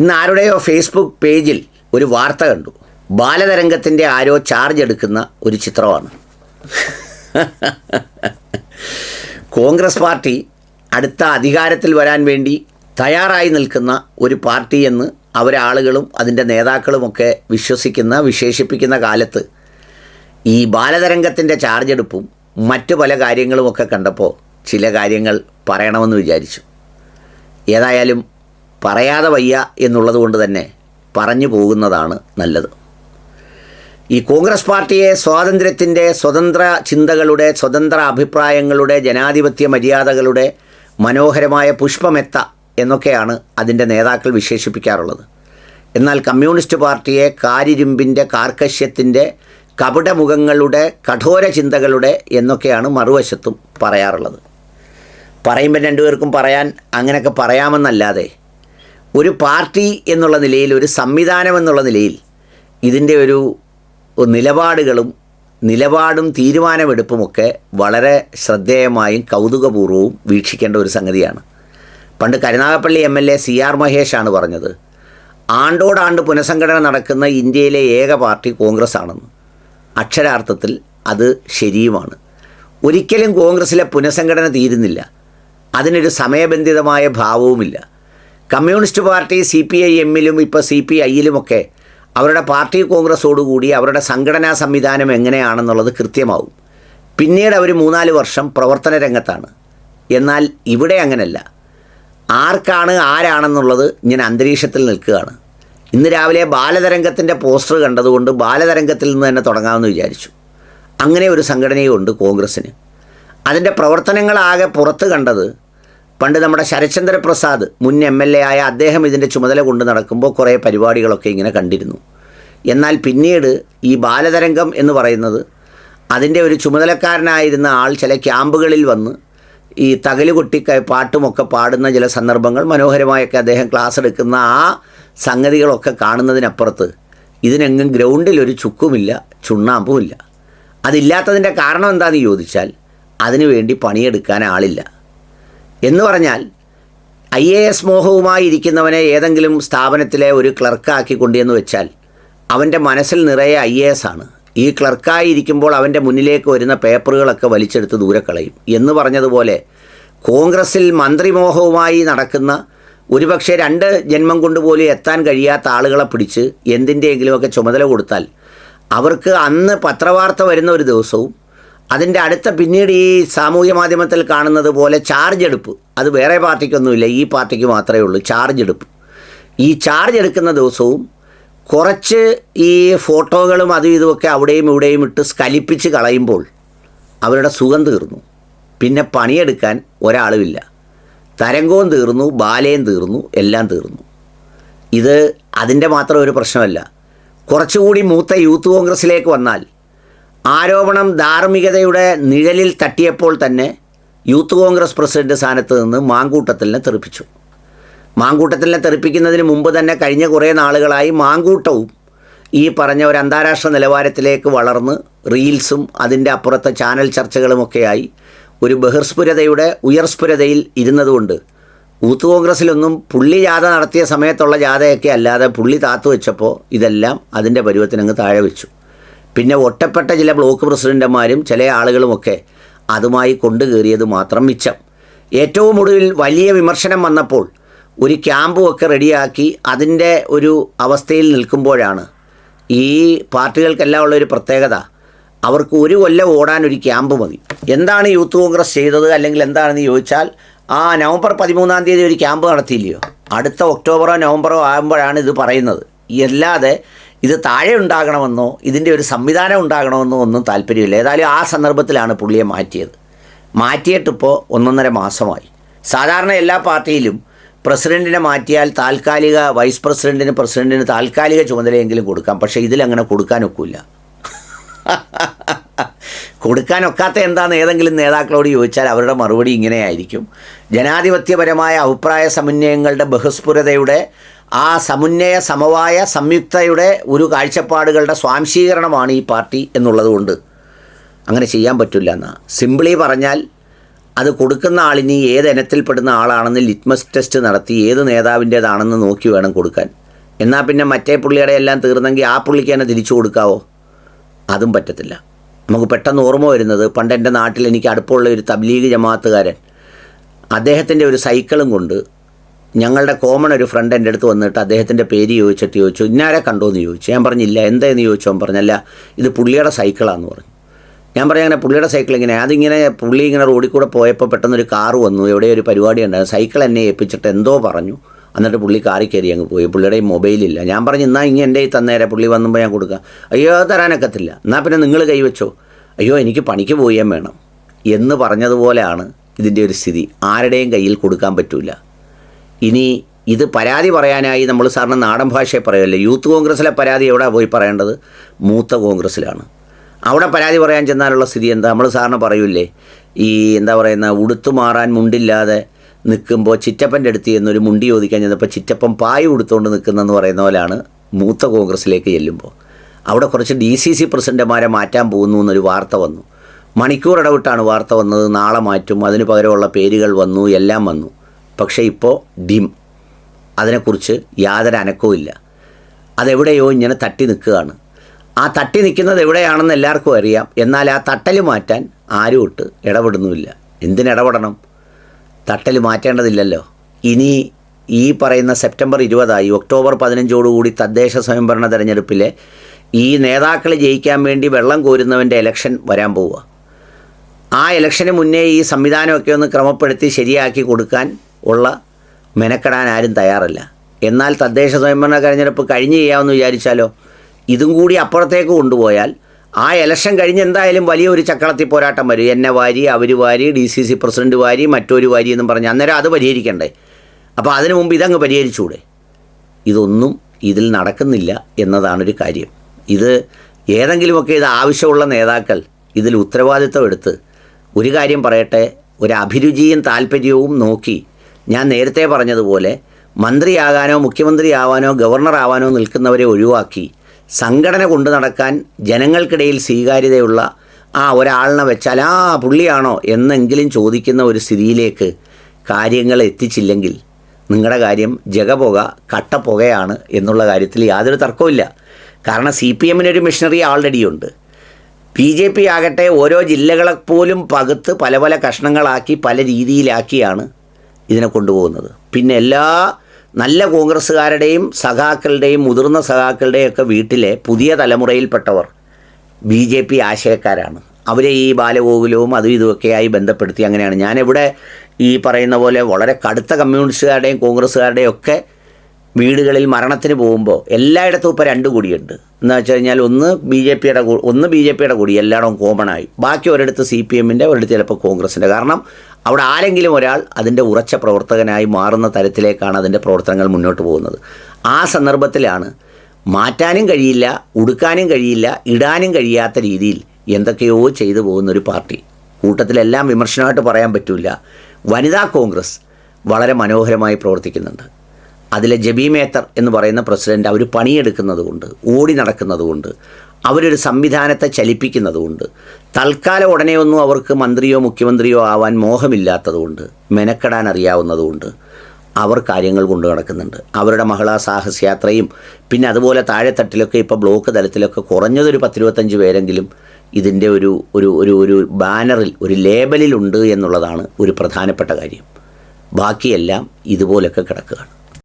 ഇന്ന് ആരുടെയോ ഫേസ്ബുക്ക് പേജിൽ ഒരു വാർത്ത കണ്ടു. ബാലതരംഗത്തിന്റെ ആരോ ചാർജ് എടുക്കുന്ന ഒരു ചിത്രമാണ്. കോൺഗ്രസ് പാർട്ടി അടുത്ത അധികാരത്തിൽ വരാൻ വേണ്ടി തയ്യാറായി നിൽക്കുന്ന ഒരു പാർട്ടി എന്ന് അവരാളുകളും അതിന്റെ നേതാക്കളുമൊക്കെ വിശ്വസിക്കുന്ന വിശേഷിപ്പിക്കുന്ന കാലത്ത് ഈ ബാലതരംഗത്തിന്റെ ചാർജ് എടുപ്പും മറ്റു പല കാര്യങ്ങളുമൊക്കെ കണ്ടപ്പോൾ ചില കാര്യങ്ങൾ പറയണമെന്ന് വിചാരിച്ചു. ഏതായാലും പറയാതെ വയ്യ എന്നുള്ളത് കൊണ്ട് തന്നെ പറഞ്ഞു പോകുന്നതാണ് നല്ലത്. ഈ കോൺഗ്രസ് പാർട്ടിയെ സ്വാതന്ത്ര്യത്തിന്റെ സ്വതന്ത്ര ചിന്തകളുടെ സ്വതന്ത്ര അഭിപ്രായങ്ങളുടെ ജനാധിപത്യ മര്യാദകളുടെ മനോഹരമായ പുഷ്പമെത്ത എന്നൊക്കെയാണ് അതിന്റെ നേതാക്കൾ വിശേഷിപ്പിക്കാറുള്ളത്. എന്നാൽ കമ്മ്യൂണിസ്റ്റ് പാർട്ടിയെ കാരിരുമ്പിന്റെ കാർക്കശ്യത്തിന്റെ കപടമുഖങ്ങളുടെ കഠോര ചിന്തകളുടെ എന്നൊക്കെയാണ് മറുവശത്തും പറയാറുള്ളത്. പറയുമ്പോൾ രണ്ടുപേർക്കും പറയാൻ അങ്ങനെയൊക്കെ പറയാമെന്നല്ലാതെ ഒരു പാർട്ടി എന്നുള്ള നിലയിൽ ഒരു സംവിധാനം എന്നുള്ള നിലയിൽ ഇതിന്റെ ഒരു നിലപാടുകളും നിലപാടും തീരുമാനമെടുപ്പുമൊക്കെ വളരെ ശ്രദ്ധേയമായും കൗതുകപൂർവവും വീക്ഷിക്കേണ്ട ഒരു സംഗതിയാണ്. പണ്ട് Karunagappally M L A C R മഹേഷാണ് പറഞ്ഞത് ആണ്ടോടാണ്ട് പുനഃസംഘടന നടക്കുന്ന ഇന്ത്യയിലെ ഏക പാർട്ടി കോൺഗ്രസ് ആണെന്ന് അക്ഷരാർത്ഥത്തിൽ അത് ശരിയുമാണ്. ഒരിക്കലും കോൺഗ്രസ്സിലെ പുനഃസംഘടന തീരുന്നില്ല. അതിനൊരു സമയബന്ധിതമായ ഭാവവുമില്ല. Communist party C P I എമ്മിലും ഇപ്പോൾ സി പി ഐയിലുമൊക്കെ അവരുടെ പാർട്ടി കോൺഗ്രസോടുകൂടി അവരുടെ സംഘടനാ സംവിധാനം എങ്ങനെയാണെന്നുള്ളത് കൃത്യമാവും. പിന്നീട് അവർ മൂന്നാൽ വർഷം പ്രവർത്തന രംഗത്താണ്. എന്നാൽ ഇവിടെ അങ്ങനല്ല. ആർക്കാണ് ആരാണെന്നുള്ളത് ഇങ്ങനെ അന്തരീക്ഷത്തിൽ നിൽക്കുകയാണ്. ഇന്ന് രാവിലെ ബാലതരംഗത്തിന്റെ പോസ്റ്റർ കണ്ടതുകൊണ്ട് ബാലതരംഗത്തിൽ നിന്ന് തന്നെ തുടങ്ങാമെന്ന് വിചാരിച്ചു. അങ്ങനെ ഒരു സംഘടനയുണ്ട് കോൺഗ്രസ്സിന്. അതിന്റെ പ്രവർത്തനങ്ങളാകെ പുറത്ത് കണ്ടത് പണ്ട് നമ്മുടെ ശരത്ചന്ദ്ര പ്രസാദ് മുൻ എം എൽ എ ആയ അദ്ദേഹം ഇതിന്റെ ചുമതല കൊണ്ട് നടക്കുമ്പോൾ കുറേ പരിപാടികളൊക്കെ ഇങ്ങനെ കണ്ടിരുന്നു. എന്നാൽ പിന്നീട് ഈ ബാലതരംഗം എന്ന് പറയുന്നത് അതിന്റെ ഒരു ചുമതലക്കാരനായിരുന്ന ആൾ ചില ക്യാമ്പുകളിൽ വന്ന് ഈ തകലുകൊട്ടി കൊട്ടി പാട്ടുമൊക്കെ പാടുന്ന ചില സന്ദർഭങ്ങൾ മനോഹരമായൊക്കെ അദ്ദേഹം ക്ലാസ് എടുക്കുന്ന ആ സംഗതികളൊക്കെ കാണുന്നതിനപ്പുറത്ത് ഇതിനെങ്ങും ഗ്രൗണ്ടിൽ ഒരു ചുക്കുമില്ല ചുണ്ണാമ്പുമില്ല. അതില്ലാത്തതിന്റെ കാരണം എന്താണെന്ന് ചോദിച്ചാൽ അതിനുവേണ്ടി പണിയെടുക്കാൻ ആളില്ല. എന്ന് പറഞ്ഞാൽ ഐ എ എസ് മോഹവുമായി ഇരിക്കുന്നവനെ ഏതെങ്കിലും സ്ഥാപനത്തിലെ ഒരു ക്ലർക്കാക്കി കൊണ്ടുവന്ന് വെച്ചാൽ അവന്റെ മനസ്സിൽ നിറയെ ഐ എ എസ് ആണ്. ഈ ക്ലർക്കായി ഇരിക്കുമ്പോൾ അവന്റെ മുന്നിലേക്ക് വരുന്ന പേപ്പറുകളൊക്കെ വലിച്ചെടുത്ത് ദൂരെ കളയും. എന്ന് പറഞ്ഞതുപോലെ കോൺഗ്രസിൽ മന്ത്രിമോഹവുമായി നടക്കുന്ന ഒരുപക്ഷെ രണ്ട് ജന്മം കൊണ്ട് പോലും എത്താൻ കഴിയാത്ത ആളുകളെ പിടിച്ച് എന്തിന്റെയെങ്കിലുമൊക്കെ ചുമതല കൊടുത്താൽ അവർക്ക് അന്ന് പത്രവാർത്ത വരുന്ന ഒരു ദിവസവും അതിന്റെ അടുത്ത പിന്നീട് ഈ സാമൂഹ്യ മാധ്യമത്തിൽ കാണുന്നത് പോലെ ചാർജ് എടുപ്പ്. അത് വേറെ പാർട്ടിക്കൊന്നുമില്ല ഈ പാർട്ടിക്ക് മാത്രമേ ഉള്ളൂ ചാർജ് എടുപ്പ്. ഈ ചാർജ് എടുക്കുന്ന ദിവസവും കുറച്ച് ഈ ഫോട്ടോകളും അതും ഇതുമൊക്കെ അവിടെയും ഇവിടെയും ഇട്ട് സ്കലിപ്പിച്ച് കളയുമ്പോൾ അവരുടെ സുഖം തീർന്നു. പിന്നെ പണിയെടുക്കാൻ ഒരാളുമില്ല. തരംഗവും തീർന്നു ബാലയും തീർന്നു എല്ലാം തീർന്നു. ഇത് അതിന്റെ മാത്രം ഒരു പ്രശ്നമല്ല. കുറച്ചുകൂടി മൂത്ത യൂത്ത് കോൺഗ്രസ്സിലേക്ക് വന്നാൽ ആരോപണം ധാർമ്മികതയുടെ നിഴലിൽ തട്ടിയപ്പോൾ തന്നെ യൂത്ത് കോൺഗ്രസ് പ്രസിഡന്റ് സ്ഥാനത്ത് നിന്ന് മാങ്കൂട്ടത്തിലിനെ തെറിപ്പിച്ചു. മാങ്കൂട്ടത്തിലിനെ തെറിപ്പിക്കുന്നതിന് മുമ്പ് തന്നെ കഴിഞ്ഞ കുറേ നാളുകളായി മാങ്കൂട്ടവും ഈ പറഞ്ഞ ഒരു അന്താരാഷ്ട്ര നിലവാരത്തിലേക്ക് വളർന്ന് റീൽസും അതിന്റെ അപ്പുറത്തെ ചാനൽ ചർച്ചകളുമൊക്കെയായി ഒരു ബഹിർസ്ഫുരതയുടെ ഉയർസ്ഫുരതയിൽ ഇരുന്നതുകൊണ്ട് യൂത്ത് കോൺഗ്രസ്സിലൊന്നും പുള്ളി ജാഥ നടത്തിയ സമയത്തുള്ള ജാഥയൊക്കെ അല്ലാതെ പുള്ളി താത്തു വെച്ചപ്പോൾ ഇതെല്ലാം അതിന്റെ പരുവത്തിനങ്ങ് താഴെ വെച്ചു. പിന്നെ ഒറ്റപ്പെട്ട ചില ബ്ലോക്ക് പ്രസിഡന്റുമാരും ചില ആളുകളുമൊക്കെ അതുമായി കൊണ്ടു കയറിയത് മാത്രം മിച്ചം. ഏറ്റവും ഒടുവിൽ വലിയ വിമർശനം വന്നപ്പോൾ ഒരു ക്യാമ്പും ഒക്കെ റെഡിയാക്കി അതിന്റെ ഒരു അവസ്ഥയിൽ നിൽക്കുമ്പോഴാണ് ഈ പാർട്ടികൾക്കെല്ലാം ഉള്ളൊരു പ്രത്യേകത. അവർക്ക് ഒരു കൊല്ലം ഓടാൻ ഒരു ക്യാമ്പ് മതി. എന്താണ് യൂത്ത് കോൺഗ്രസ് ചെയ്തത് അല്ലെങ്കിൽ എന്താണെന്ന് ചോദിച്ചാൽ ആ നവംബർ പതിമൂന്നാം തീയതി ഒരു ക്യാമ്പ് നടത്തിയില്ലയോ? അടുത്ത ഒക്ടോബറോ നവംബറോ ആകുമ്പോഴാണ് ഇത് പറയുന്നത്. അല്ലാതെ ഇത് താഴെ ഉണ്ടാകണമെന്നോ ഇതിന്റെ ഒരു സംവിധാനം ഉണ്ടാകണമെന്നോ ഒന്നും താല്പര്യമില്ല. ഏതായാലും ആ സന്ദർഭത്തിലാണ് പുള്ളിയെ മാറ്റിയത്. മാറ്റിയിട്ടിപ്പോൾ ഒന്നൊന്നര മാസമായി. സാധാരണ എല്ലാ പാർട്ടിയിലും പ്രസിഡന്റിനെ മാറ്റിയാൽ താൽക്കാലിക വൈസ് പ്രസിഡന്റിന് പ്രസിഡന്റിന് താൽക്കാലിക ചുമതലയെങ്കിലും കൊടുക്കാം. പക്ഷേ ഇതിലങ്ങനെ കൊടുക്കാനൊക്കില്ല. കൊടുക്കാനൊക്കാത്ത എന്താണെന്ന് ഏതെങ്കിലും നേതാക്കളോട് ചോദിച്ചാൽ അവരുടെ മറുപടി ഇങ്ങനെയായിരിക്കും. ജനാധിപത്യപരമായ അഭിപ്രായ സമന്വയങ്ങളുടെ ബഹുസ്ഫുരതയുടെ ആ സമുന്നയ സമവായ സംയുക്തയുടെ ഒരു കാഴ്ചപ്പാടുകളുടെ സ്വാംശീകരണമാണ് ഈ പാർട്ടി എന്നുള്ളതുകൊണ്ട് അങ്ങനെ ചെയ്യാൻ പറ്റില്ല എന്നാ. സിംപിളി പറഞ്ഞാൽ അത് കൊടുക്കുന്ന ആളിനി ഏത് ഇനത്തിൽപ്പെടുന്ന ആളാണെന്ന് ലിറ്റ്മസ് ടെസ്റ്റ് നടത്തി ഏത് നേതാവിന്റേതാണെന്ന് നോക്കി വേണം കൊടുക്കാൻ. എന്നാൽ പിന്നെ മറ്റേ പുള്ളിയുടെ എല്ലാം തീർന്നെങ്കിൽ ആ പുള്ളിക്ക് തന്നെ തിരിച്ചു കൊടുക്കാവോ? അതും പറ്റത്തില്ല. നമുക്ക് പെട്ടെന്ന് ഓർമ്മ വരുന്നത് പണ്ട് എന്റെ നാട്ടിൽ എനിക്ക് അടുപ്പമുള്ള ഒരു തബ്ലീഗ് ജമാഅത്തുകാരൻ. അദ്ദേഹത്തിന്റെ ഒരു സൈക്കിളും കൊണ്ട് ഞങ്ങളുടെ കോമൺ ഒരു ഫ്രണ്ട് എന്റെ അടുത്ത് വന്നിട്ട് അദ്ദേഹത്തിന്റെ പേര് ചോദിച്ചിട്ട് ചോദിച്ചു ഇന്നാരെ കണ്ടോ എന്ന് ചോദിച്ചു? ഞാൻ പറഞ്ഞില്ല എന്തായെന്ന് ചോദിച്ചു? അവൻ പറഞ്ഞല്ല ഇത് പുള്ളിയുടെ സൈക്കിളാന്ന് പറഞ്ഞു. ഞാൻ പറഞ്ഞു അങ്ങനെ പുള്ളിയുടെ സൈക്കിൾ ഇങ്ങനെ അതിങ്ങനെ പുള്ളി ഇങ്ങനെ റോഡിൽ കൂടെ പോയപ്പോൾ പെട്ടെന്നൊരു കാറ് വന്നു എവിടെ ഒരു പരിപാടി ഉണ്ടായിരുന്നു സൈക്കിൾ എന്നെ ഏൽപ്പിച്ചിട്ട് എന്തോ പറഞ്ഞു. എന്നിട്ട് പുള്ളി കാറി കയറി അങ്ങ് പോയി. പുള്ളിയുടെ ഈ മൊബൈലില്ല ഞാൻ പറഞ്ഞു എന്നാൽ ഇങ്ങനെ എന്റെ ഈ തന്നേരെ പുള്ളി വന്നുമ്പോൾ ഞാൻ കൊടുക്കാം. അയ്യോ തരാനൊക്കത്തില്ല. എന്നാൽ പിന്നെ നിങ്ങൾ കൈവച്ചോ അയ്യോ എനിക്ക് പണിക്ക് പോയാൻ വേണം. എന്ന് പറഞ്ഞതുപോലെയാണ് ഇതിന്റെ ഒരു സ്ഥിതി. ആരുടെയും കയ്യിൽ കൊടുക്കാൻ പറ്റില്ല ഇനി ഇത് പരാതി പറയാനായി നമ്മൾ സാറിന് നാടൻ ഭാഷയെ പറയുമല്ലേ യൂത്ത് കോൺഗ്രസ്സിലെ പരാതി എവിടെ പോയി പറയേണ്ടത്? മൂത്ത കോൺഗ്രസ്സിലാണ് അവിടെ പരാതി പറയാൻ ചെന്നാലുള്ള സ്ഥിതി എന്താ? നമ്മൾ സാറിന് പറയൂലേ ഈ എന്താ പറയുന്ന ഉടുത്തു മാറാൻ മുണ്ടില്ലാതെ നിൽക്കുമ്പോൾ ചിറ്റപ്പന്റെ അടുത്ത് എന്നൊരു മുണ്ടി ചോദിക്കാൻ ചെന്നപ്പോൾ ചിറ്റപ്പൻ പായ ഉടുത്തുകൊണ്ട് നിൽക്കുന്നെന്ന് പറയുന്ന പോലെയാണ് മൂത്ത കോൺഗ്രസ്സിലേക്ക് ചെല്ലുമ്പോൾ അവിടെ കുറച്ച് ഡി സി സി പ്രസിഡന്റുമാരെ മാറ്റാൻ പോകുന്നു എന്നൊരു വാർത്ത വന്നു. മണിക്കൂർ ഇടവിട്ടാണ് വാർത്ത വന്നത്. നാളെ മാറ്റും. അതിന് പകരമുള്ള പേരുകൾ വന്നു. എല്ലാം വന്നു. പക്ഷേ ഇപ്പോൾ ഡിം. അതിനെക്കുറിച്ച് യാതൊരു അനക്കവും ഇല്ല. അതെവിടെയോ ഇങ്ങനെ തട്ടി നിൽക്കുകയാണ്. ആ തട്ടി നിൽക്കുന്നത് എവിടെയാണെന്ന് എല്ലാവർക്കും അറിയാം. എന്നാൽ ആ തട്ടൽ മാറ്റാൻ ആരും ഒട്ട് ഇടപെടുന്നുമില്ല. എന്തിനിടപെടണം തട്ടൽ മാറ്റേണ്ടതില്ലല്ലോ. ഇനി ഈ പറയുന്ന സെപ്റ്റംബർ ഇരുപതായി ഒക്ടോബർ പതിനഞ്ചോടുകൂടി തദ്ദേശ സ്വയംഭരണ തെരഞ്ഞെടുപ്പിലെ ഈ നേതാക്കൾ ജയിക്കാൻ വേണ്ടി വെള്ളം കോരുന്നവന്റെ ഇലക്ഷൻ വരാൻ പോവുക. ആ ഇലക്ഷന് മുന്നേ ഈ സംവിധാനമൊക്കെ ഒന്ന് ക്രമപ്പെടുത്തി ശരിയാക്കി കൊടുക്കാൻ ഉള്ള മെനക്കെടാൻ ആരും തയ്യാറല്ല. എന്നാൽ തദ്ദേശ സ്വയംഭരണ തെരഞ്ഞെടുപ്പ് കഴിഞ്ഞ് ചെയ്യാമെന്ന് വിചാരിച്ചാലോ? ഇതും കൂടി അപ്പുറത്തേക്ക് കൊണ്ടുപോയാൽ ആ ഇലക്ഷൻ കഴിഞ്ഞ് എന്തായാലും വലിയൊരു ചക്കളത്തി പോരാട്ടം വരും. എന്നെ വാരി അവർ വാരി ഡി സി സി പ്രസിഡന്റ് വാരി മറ്റൊരു വാരി എന്നും പറഞ്ഞ് അന്നേരം അത് പരിഹരിക്കണ്ടേ? അപ്പോൾ അതിനു മുമ്പ് ഇതങ്ങ് പരിഹരിച്ചുകൂടെ? ഇതൊന്നും ഇതിൽ നടക്കുന്നില്ല എന്നതാണൊരു കാര്യം. ഇത് ഏതെങ്കിലുമൊക്കെ ഇത് ആവശ്യമുള്ള നേതാക്കൾ ഇതിൽ ഉത്തരവാദിത്വം എടുത്ത് ഒരു കാര്യം പറയട്ടെ ഒരു അഭിരുചിയും താല്പര്യവും നോക്കി ഞാൻ നേരത്തെ പറഞ്ഞതുപോലെ മന്ത്രിയാകാനോ മുഖ്യമന്ത്രിയാവാനോ ഗവർണറാവാനോ നിൽക്കുന്നവരെ ഒഴിവാക്കി സംഘടന കൊണ്ടു നടക്കാൻ ജനങ്ങൾക്കിടയിൽ സ്വീകാര്യതയുള്ള ആ ഒരാളിനെ വെച്ചാൽ ആ പുള്ളിയാണോ? എന്നെങ്കിലും ചോദിക്കുന്ന ഒരു സ്ഥിതിയിലേക്ക് കാര്യങ്ങൾ എത്തിച്ചില്ലെങ്കിൽ നിങ്ങളുടെ കാര്യം ജഗപുക കട്ടപ്പുകയാണ് എന്നുള്ള കാര്യത്തിൽ യാതൊരു തർക്കവുമില്ല. കാരണം സി പി എമ്മിനൊരു മിഷണറി ആൾറെഡി ഉണ്ട്. ബി ജെ പി ആകട്ടെ ഓരോ ജില്ലകളെ പോലും പകുത്ത് പല പല കഷ്ണങ്ങളാക്കി പല രീതിയിലാക്കിയാണ് ഇതിനെ കൊണ്ടുപോകുന്നത്. പിന്നെ എല്ലാ നല്ല കോൺഗ്രസ്സുകാരുടെയും സഖാക്കളുടെയും മുതിർന്ന സഖാക്കളുടെയും ഒക്കെ വീട്ടിലെ പുതിയ തലമുറയിൽപ്പെട്ടവർ ബി ജെ പി ആശയക്കാരാണ്. അവരെ ഈ ബാലഗോകുലവും അതും ഇതുമൊക്കെയായി ബന്ധപ്പെടുത്തി അങ്ങനെയാണ്. ഞാനിവിടെ ഈ പറയുന്ന പോലെ വളരെ കടുത്ത കമ്മ്യൂണിസ്റ്റുകാരുടെയും കോൺഗ്രസ്സുകാരുടെയും ഒക്കെ വീടുകളിൽ മരണത്തിന് പോകുമ്പോൾ എല്ലായിടത്തും ഇപ്പോൾ രണ്ട് കൊടിയുണ്ട്. എന്ന് വെച്ച് കഴിഞ്ഞാൽ ഒന്ന് ബി ജെ പിയുടെ ഒന്ന് ബി ജെ പിയുടെ കൊടി എല്ലായിടവും കോമണായി ബാക്കി ഒരിടത്ത് സി പി എമ്മിന്റെ ഒരിടത്ത് ചിലപ്പോൾ കോൺഗ്രസിന്റെ കാരണം അവിടെ ആരെങ്കിലും ഒരാൾ അതിന്റെ ഉറച്ച പ്രവർത്തകനായി മാറുന്ന തരത്തിലേക്കാണ് അതിന്റെ പ്രവർത്തനങ്ങൾ മുന്നോട്ട് പോകുന്നത്. ആ സന്ദർഭത്തിലാണ് മാറ്റാനും കഴിയില്ല ഉടുക്കാനും കഴിയില്ല ഇടാനും കഴിയാത്ത രീതിയിൽ എന്തൊക്കെയോ ചെയ്തു പോകുന്നൊരു പാർട്ടി. കൂട്ടത്തിലെല്ലാം വിമർശനമായിട്ട് പറയാൻ പറ്റില്ല വനിതാ കോൺഗ്രസ് വളരെ മനോഹരമായി പ്രവർത്തിക്കുന്നുണ്ട്. അതിലെ ജബി മേത്തർ എന്ന് പറയുന്ന പ്രസിഡന്റ് അവർ പണിയെടുക്കുന്നത് കൊണ്ട് ഓടി നടക്കുന്നത് കൊണ്ട് അവരൊരു സംവിധാനത്തെ ചലിപ്പിക്കുന്നത് കൊണ്ട് തൽക്കാലം ഉടനെയൊന്നും അവർക്ക് മന്ത്രിയോ മുഖ്യമന്ത്രിയോ ആവാൻ മോഹമില്ലാത്തതുകൊണ്ട് മെനക്കെടാൻ അറിയാവുന്നതുകൊണ്ട് അവർ കാര്യങ്ങൾ കൊണ്ടു നടക്കുന്നുണ്ട്. അവരുടെ മഹിളാ സാഹസയാത്രയും പിന്നെ അതുപോലെ താഴെത്തട്ടിലൊക്കെ ഇപ്പോൾ ബ്ലോക്ക് തലത്തിലൊക്കെ കുറഞ്ഞതൊരു പത്തിരുപത്തഞ്ച് പേരെങ്കിലും ഇതിന്റെ ഒരു ഒരു ഒരു ഒരു ബാനറിൽ ഒരു ലേബലിലുണ്ട് എന്നുള്ളതാണ് ഒരു പ്രധാനപ്പെട്ട കാര്യം. ബാക്കിയെല്ലാം ഇതുപോലൊക്കെ കിടക്കുകയാണ്.